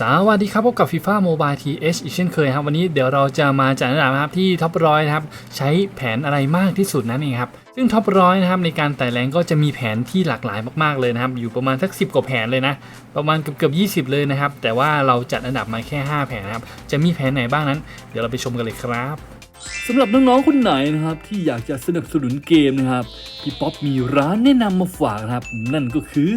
สวัสดีครับพบกับ FIFA Mobile TH อีกเช่นเคยครับวันนี้เดี๋ยวเราจะมาจัดอันดับนะครับที่ท็อปร้อยนะครับใช้แผนอะไรมากที่สุดนั่นเองครับซึ่งท็อปร้อยนะครับในการไต่แรงก็จะมีแผนที่หลากหลายมากๆเลยนะครับอยู่ประมาณสัก 10 กว่าแผนเลยนะประมาณเกือบเกือบ20 เลยนะครับแต่ว่าเราจัดอันดับมาแค่ 5 แผนนะครับจะมีแผนไหนบ้างนั้น เดี๋ยวเราไปชมกันเลยครับสำหรับน้องๆคนไหนนะครับที่อยากจะสนับสนุนเกมนะครับพี่ป๊อปมีร้านแนะนำมาฝากนะครับนั่นก็คือ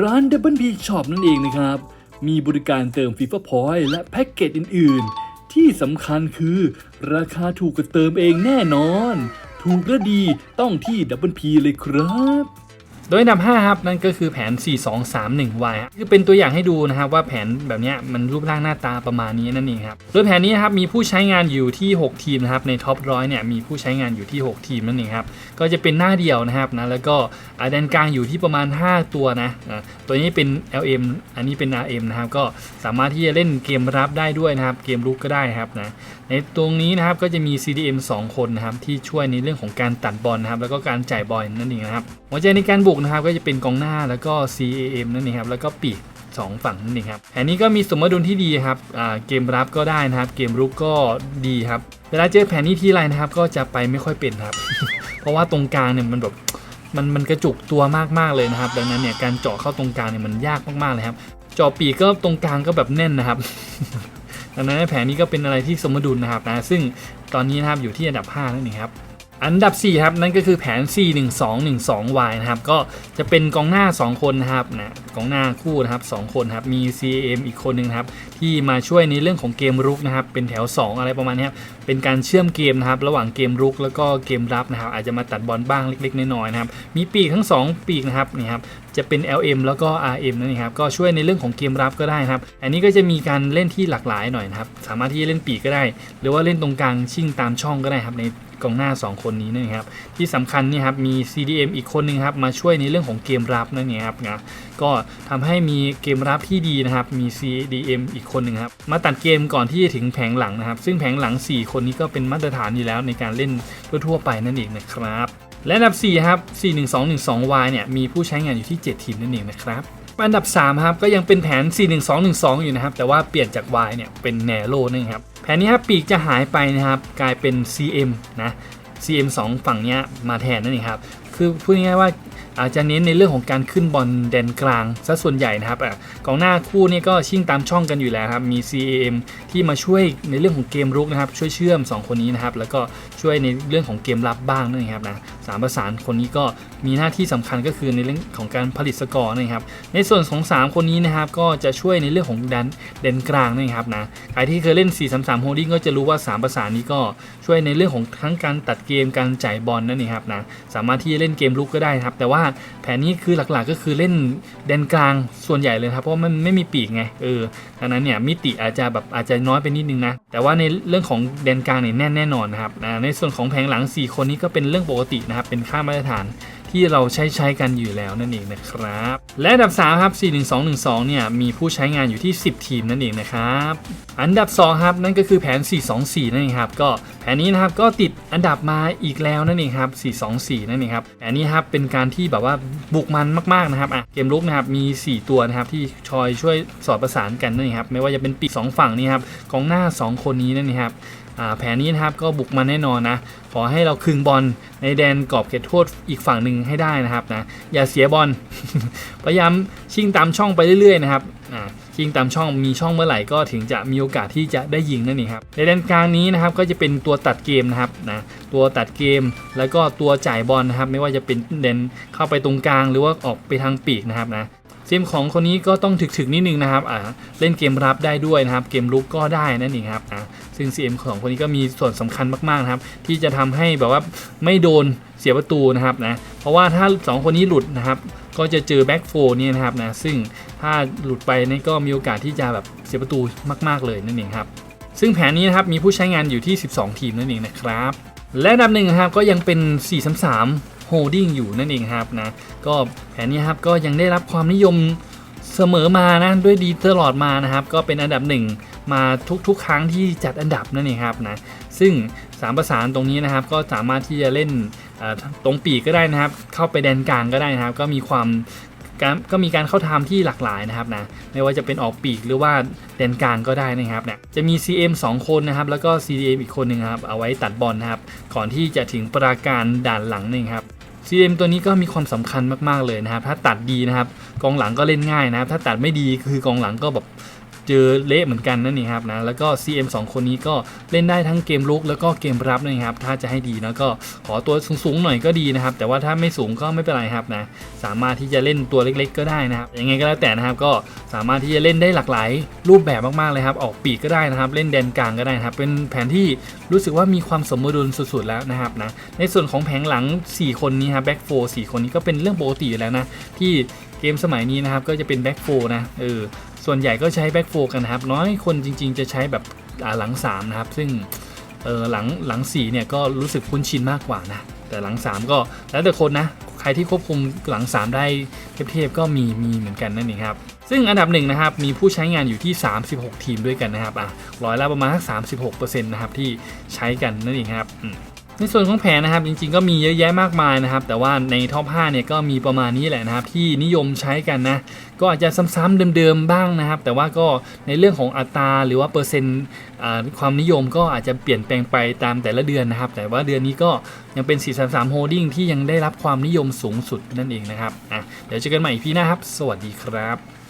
ร้าน Double B Shop นั่นเองนะครับ มีบริการเติม FIFA Point และแพ็กเกจอื่น ๆ ที่สำคัญคือ ราคาถูกกว่าเติมเองแน่นอน ถูกและดีต้องที่ดับเบิลพีเลยครับ โดยอันดับ5ครับนั่นก็คือแผน 4 2 3 1 y คือเป็นตัวอย่างให้ดูนะครับว่าแผนแบบนี้มันรูปร่างหน้าตาประมาณนี้นั่นเองครับโดยแผนนี้ครับมีผู้ใช้งานอยู่ที่ 6 ทีมนะครับในท็อปร้อยเนี่ยมีผู้ใช้งานอยู่ที่ 6 ทีมนั่นเองครับก็จะเป็นหน้าเดียวนะครับนะแล้วก็อ่าแดนกลางอยู่ที่ประมาณ 5 ตัวนะตัวนี้เป็น LM อันนี้เป็น RM นะครับก็สามารถที่จะเล่นเกมรับได้ด้วยนะครับเกมลุกก็ได้ครับนะ ในตรงนี้นะครับก็จะมี CDM 2 คนนะครับที่ช่วยในเรื่องของการตัดบอลนะครับแล้วก็การจ่ายบอลนั่นเองนะครับหัวใจในการบุกนะครับก็จะเป็นกองหน้าแล้วก็ CAM นั่นเองครับแล้วก็ปีกสองฝั่งนั่นเองครับแผนนี้ก็มีสมดุลที่ดีครับเกมรับก็ได้นะครับ เกมรุกก็ดีครับเวลาเจอแผนนี้ทีไรนะครับ ก็จะไปไม่ค่อยเป็นครับ เพราะว่าตรงกลางเนี่ยมันแบบมันมันกระจุกตัวมากๆเลยนะครับ ดังนั้นเนี่ยการเจาะเข้าตรงกลางเนี่ยมันยากมากๆเลยครับเจาะปีกก็ตรงกลางก็แบบแน่นนะครับ ดังนั้นแผนนี้ก็เป็นอะไรที่สมดุลนะครับนะซึ่งตอนนี้นะครับอยู่ที่อันดับ5นั่นเองครับอันดับ 4 ครับนั่นก็คือแผน 4 1 2 1 2 y นะครับก็จะเป็นกองหน้า 2 คนนะครับนะกองหน้าคู่นะครับ2คนครับมี CAM อีกคนหนึ่งครับที่มาช่วยในเรื่องของเกมรุกนะครับเป็นแถว 2 อะไรประมาณนี้ครับเป็นการเชื่อมเกมนะครับระหว่างเกมรุกแล้วก็เกมรับนะครับ อาจจะมาตัดบอลบ้างเล็กๆน้อยๆนะครับมีปีกทั้ง 2 ปีกนะครับนี่ครับจะเป็น LM แล้วก็ RM นั่นเองครับก็ช่วยในเรื่องของเกมรับก็ได้นะครับ อันนี้ก็จะมีการเล่นที่หลากหลายหน่อยนะครับสามารถที่จะเล่นปีกก็ได้ หรือว่าเล่นตรงกลางชิ่งตามช่องก็ได้ครับในกองหน้า 2 คนนี้นะครับที่สำคัญนี่ครับมี CDM อีกคนหนึงครับมาช่วยในเรื่องของเกมรับนั่นเองครับนะก็ทำให้มีเกมรับที่ดีนะครับ มี CDM อีกคนหนึ่งครับ มาตัดเกมก่อนที่จะถึงแผงหลังนะครับ ซึ่งแผงหลัง 4 คนนี้ก็เป็นมาตรฐานอยู่แล้วในการเล่นทั่วๆไปนั่นเองนะครับ และอันดับ4ครับ 41212Y เนี่ยมีผู้ใช้งานอยู่ที่ 7 ทีมนั่นเองนะครับอันดับ3ครับก็ยังเป็นแผน 41212 อยู่นะครับ แต่ว่าเปลี่ยนจาก Y เนี่ยเป็น Narrow นั่นเองครับแผนนี้ครับปีกจะหายไปนะครับ กลายเป็น CM นะ CM 2 ฝั่งเนี้ยมาแทนนั่นเองครับ คือพูดง่ายๆว่า อาจจะเน้นในเรื่องของการขึ้นบอลแดนกลางซะส่วนใหญ่นะครับอะกองหน้าคู่นี่ก็ชิ่งตามช่องกันอยู่แล้วครับมี CAM ที่มาช่วยในเรื่องของเกมรุกนะครับช่วยเชื่อม 2 คนนี้นะครับแล้วก็ช่วยในเรื่องของเกมรับบ้างนั่นเองครับนะ สามประสานคนนี้ก็มีหน้าที่สำคัญก็คือในเรื่องของการผลิตสกอร์นะครับ ในส่วนของ 3 คนนี้นะครับก็จะช่วยในเรื่องของแดนแดนกลางนั่นเองครับนะใครที่เคยเล่น 4-3-3 holding ก็จะรู้ว่า 3 ประสานนี้ก็ช่วยในเรื่องของทั้งการตัดเกมการจ่ายบอลนั่นเองครับนะสามารถที่จะเล่นเกมลุกก็ได้ครับ แต่ว่าแผนนี้คือหลักๆก็คือเล่นแดนกลางส่วนใหญ่เลยครับเพราะมันไม่มีปีกไงเออดังนั้นเนี่ยมิติอาจจะแบบอาจจะน้อยไปนิดนึงนะแต่ว่าในเรื่องของแดนกลางเนี่ยแน่นแน่นอนนะครับนะในส่วนของแผงหลัง 4 คนนี้ก็เป็นเรื่องปกตินะครับเป็นค่ามาตรฐานที่เราใช้ใช้กันอยู่แล้วนั่นเองนะครับ และอันดับ3ครับ41212 เนี่ยมีผู้ใช้งานอยู่ที่ 10 ทีมนั่นเองนะครับ อันดับ 2 ครับนั่นก็คือแผน 424 นั่นเองครับก็แผนนี้นะครับก็ติดอันดับมาอีกแล้วนั่นเองครับ 424 นั่นเองครับแผนนี้ครับเป็นการที่แบบว่าบุกมันมากๆนะครับอะเกมลุกนะครับมี 4 ตัวนะครับที่ชอยช่วยสอดประสานกันนั่นเองครับไม่ว่าจะเป็นปีกสองฝั่งนี่ครับกองหน้า 2 คนนี้นั่นเองครับ แผนนี้นะครับก็บุกมาแน่นอนนะ ขอให้เราคึงบอลในแดนกรอบเขตโทษอีกฝั่งหนึ่งให้ได้นะครับนะ อย่าเสียบอล พยายามชิงตามช่องไปเรื่อยๆนะครับชิงตามช่องมีช่องเมื่อไหร่ก็ถึงจะมีโอกาสที่จะได้ยิงนั่นเองครับในแดนกลางนี้นะครับก็จะเป็นตัวตัดเกมนะครับนะตัวตัดเกมแล้วก็ตัวจ่ายบอลนะครับ ไม่ว่าจะเป็นแดนเข้าไปตรงกลางหรือว่าออกไปทางปีกนะครับนะ เซมของคนนี้ก็ต้องถึกๆนิดนึงนะครับอ่าเล่นเกมรับได้ด้วยนะครับ เกมลุกก็ได้นั่นเองครับอ่าซึ่ง CM ของคนนี้ก็มีส่วนสำคัญมากๆนะครับ ที่จะทำให้แบบว่าไม่โดนเสียประตูนะครับนะเพราะว่าถ้า 2 คนนี้หลุดนะครับ ก็จะเจอแบ็กโฟนี่ยนะครับนะซึ่งถ้าหลุดไปนี่ก็มีโอกาสที่จะแบบเสียประตูมาก ๆเลยนั่นเองครับซึ่งแผนนี้นะครับมีผู้ใช้งานอยู่ที่ 12 ทีมนั่นเองนะครับและดับหนึ่งนะครับก็ยังเป็น 433 holding อยู่นั่นเองครับนะก็แผนนี้ครับก็ยังได้รับความนิยมเสมอมานะด้วยดีตลอดมานะครับ ก็เป็นอันดับหนึ่งมาทุกๆ ครั้งที่จัดอันดับนั่นเองครับนะซึ่งสามประสานตรงนี้นะครับก็สามารถที่จะเล่นตรงปีกก็ได้นะครับ เข้าไปแดนกลางก็ได้นะครับ ก็มีความก็มีการเข้าทำที่หลากหลายนะครับนะไม่ว่าจะเป็นออกปีกหรือว่าแดนกลางก็ได้นะครับเนี่ยจะมี CM 2 คนนะครับ แล้วก็ CDM อีกคนหนึ่งครับเอาไว้ตัดบอลนะครับ ก่อนที่จะถึงปราการด่านหลังนี่ครับ CM ตัวนี้ก็มีความสำคัญมากๆเลยนะครับ ถ้าตัดดีนะครับ กองหลังก็เล่นง่ายนะครับ ถ้าตัดไม่ดีคือกองหลังก็แบบ จอเละเหมือนกันนั่นเองครับนะแล้วก็ CM 2 คนนี้ก็เล่นได้ทั้งเกมลุกแล้วก็เกมรับนะครับถ้าจะให้ดีนะก็ขอตัวสูงๆหน่อยก็ดีนะครับ แต่ว่าถ้าไม่สูงก็ไม่เป็นไรครับนะสามารถที่จะเล่นตัวเล็กๆ ก็ได้นะครับยังไงก็แล้วแต่นะครับก็สามารถที่จะเล่นได้หลากหลาย รูปแบบมากๆเลยครับออกปีกก็ได้นะครับ เล่นแดนกลางก็ได้นะครับเป็นแผนที่รู้สึกว่ามีความสมดุลสุดๆแล้วนะครับนะในส่วนของแผงหลัง 4 คนนี้ครับแบ็กโฟ4คนนี้ก็เป็นเรื่องปกติอยู่แล้วนะที่เกมสมัยนี้นะครับก็จะเป็นแบ็กโฟนะเออ ส่วนใหญ่ก็ใช้แบ็กโฟกันนะครับ น้อยคนจริง ๆ จะใช้แบบหลัง3นะครับ ซึ่งหลังหลัง4เนี่ยก็รู้สึกคุ้นชินมากกว่านะ แต่หลัง 3 ก็แล้วแต่คนนะ ใครที่ควบคุมหลัง 3 ได้เทพๆก็มีมีเหมือนกันนั่นเองครับ ซึ่งอันดับหนึ่งนะครับ มีผู้ใช้งานอยู่ที่ 36 ทีมด้วยกันนะครับอะร้อยละประมาณสัก36%นะครับที่ใช้กันนั่นเองครับ ในส่วนของแผนนะครับจริงๆก็มีเยอะแยะมากมายนะครับ แต่ว่าในท็อป5เนี่ยก็มีประมาณนี้แหละนะครับ ที่นิยมใช้กันนะ ก็อาจจะซ้ำๆเดิมๆบ้างนะครับ แต่ว่าก็ในเรื่องของอัตราหรือว่าเปอร์เซ็นต์ความนิยมก็อาจจะเปลี่ยนแปลงไปตามแต่ละเดือนนะครับ แต่ว่าเดือนนี้ก็ยังเป็น 433 Holding ที่ยังได้รับความนิยมสูงสุดนั่นเองนะครับอะเดี๋ยวเจอกันใหม่อีพีหน้าครับ สวัสดีครับ